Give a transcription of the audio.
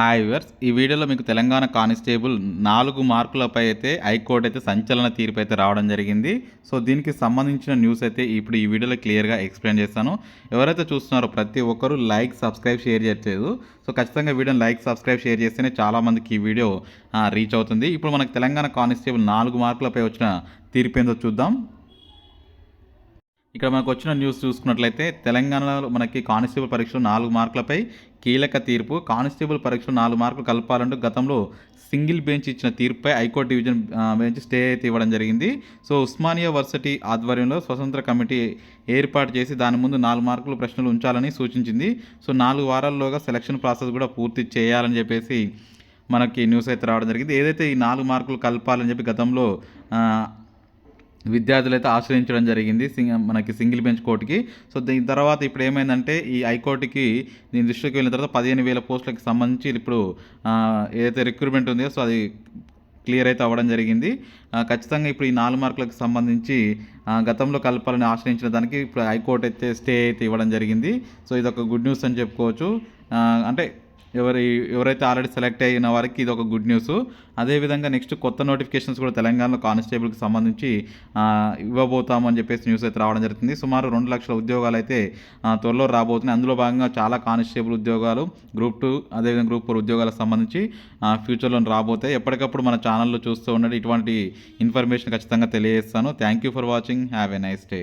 Hi viewers ఈ వీడియోలో మీకు తెలంగాణ కానిస్టేబుల్ నాలుగు మార్కులపై అయితే హైకోర్టు అయితే సంచలన తీర్పు అయితే రావడం జరిగింది. సో దీనికి సంబంధించిన న్యూస్ అయితే ఇప్పుడు ఈ వీడియోలో క్లియర్గా ఎక్స్ప్లెయిన్ చేస్తాను. ఎవరైతే చూస్తున్నారో ప్రతి ఒక్కరూ లైక్ సబ్స్క్రైబ్ షేర్ చేయట్లేదు. సో ఖచ్చితంగా వీడియోని లైక్ సబ్స్క్రైబ్ షేర్ చేస్తేనే చాలామందికి ఈ వీడియో రీచ్ అవుతుంది. ఇప్పుడు మనకు తెలంగాణ కానిస్టేబుల్ నాలుగు మార్కులపై వచ్చిన తీర్పు ఏందో చూద్దాం. ఇక్కడ మనకు వచ్చిన న్యూస్ చూసుకున్నట్లయితే తెలంగాణలో మనకి కానిస్టేబుల్ పరీక్షలు నాలుగు మార్కులపై కీలక తీర్పు. కానిస్టేబుల్ పరీక్షలు నాలుగు మార్కులు కలపాలంటూ గతంలో సింగిల్ బెంచ్ ఇచ్చిన తీర్పుపై high court division bench stay అయితే ఇవ్వడం జరిగింది. సో ఉస్మానియా వర్సిటీ ఆధ్వర్యంలో స్వతంత్ర కమిటీ ఏర్పాటు చేసి దాని ముందు నాలుగు మార్కులు ప్రశ్నలు ఉంచాలని సూచించింది. సో నాలుగు వారాల్లోగా సెలక్షన్ ప్రాసెస్ కూడా పూర్తి చేయాలని చెప్పేసి మనకి న్యూస్ అయితే రావడం జరిగింది. ఏదైతే ఈ నాలుగు మార్కులు కలపాలని చెప్పి గతంలో విద్యార్థులు అయితే ఆశ్రయించడం జరిగింది. సింగ్ మనకి సింగిల్ బెంచ్ కోర్టుకి. సో దీని తర్వాత ఇప్పుడు ఏమైందంటే ఈ హైకోర్టుకి దీని దృష్టికి వెళ్ళిన తర్వాత పదిహేను వేల పోస్టులకు సంబంధించి ఇప్పుడు ఏదైతే రిక్రూట్మెంట్ ఉందో సో అది క్లియర్ అయితే అవ్వడం జరిగింది. ఖచ్చితంగా ఇప్పుడు ఈ నాలుగు మార్కులకు సంబంధించి గతంలో కలపాలని ఆశ్రయించిన దానికి ఇప్పుడు హైకోర్టు అయితే స్టే అయితే ఇవ్వడం జరిగింది. సో ఇది ఒక గుడ్ న్యూస్ అని చెప్పుకోవచ్చు. అంటే ఎవరి ఎవరైతే ఆల్రెడీ సెలెక్ట్ అయిన వారికి ఇది ఒక గుడ్ న్యూస్ అదేవిధంగా నెక్స్ట్ కొత్త నోటిఫికేషన్స్ కూడా తెలంగాణలో కానిస్టేబుల్కి సంబంధించి ఇవ్వబోతామని చెప్పేసి న్యూస్ అయితే రావడం జరుగుతుంది. సుమారు రెండు లక్షల ఉద్యోగాలు అయితే త్వరలో రాబోతున్నాయి. అందులో భాగంగా చాలా కానిస్టేబుల్ ఉద్యోగాలు గ్రూప్ టూ అదేవిధంగా గ్రూప్ ఫోర్ ఉద్యోగాలకు సంబంధించి ఆ, ఫ్యూచర్లో రాబోతాయి. ఎప్పటికప్పుడు మన ఛానల్లో చూస్తూ ఉండండి. ఇటువంటి ఇన్ఫర్మేషన్ ఖచ్చితంగా తెలియజేస్తాను. Thank you for watching have a nice day